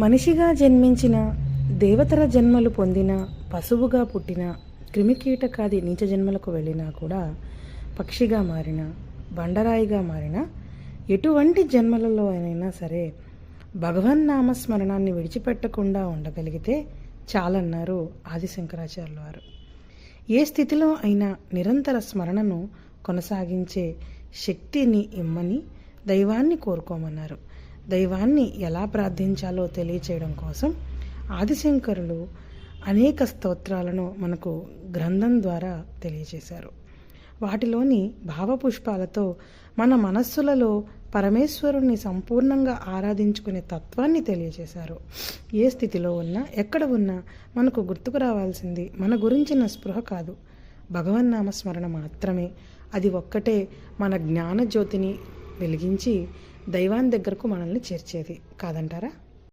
మనిషిగా జన్మించిన దేవతల జన్మలు పొందిన పశువుగా పుట్టిన క్రిమికీటకాది నీచ జన్మలకు వెళ్ళినా కూడా పక్షిగా మారిన బండరాయిగా మారిన ఎటువంటి జన్మలలో అయినా సరే భగవన్ నామస్మరణాన్ని విడిచిపెట్టకుండా ఉండగలిగితే చాలన్నారు ఆదిశంకరాచార్యుల వారు. ఏ స్థితిలో అయినా నిరంతర స్మరణను కొనసాగించే శక్తిని ఇమ్మని దైవాన్ని కోరుకోమన్నారు. దైవాన్ని ఎలా ప్రార్థించాలో తెలియచేయడం కోసం ఆదిశంకరులు అనేక స్తోత్రాలను మనకు గ్రంథం ద్వారా తెలియచేశారు. వాటిలోని భావపుష్పాలతో మన మనస్సులలో పరమేశ్వరుణ్ణి సంపూర్ణంగా ఆరాధించుకునే తత్వాన్ని తెలియజేశారు ఏ స్థితిలో ఉన్నా ఎక్కడ ఉన్నా మనకు గుర్తుకు రావాల్సింది మన గురించిన స్పృహ కాదు. భగవన్నామస్మరణ మాత్రమే. అది ఒక్కటే మన జ్ఞాన జ్యోతిని వెలిగించి దైవాన్ దగ్గరకు మనల్ని చేర్చేది. కాదంటారా?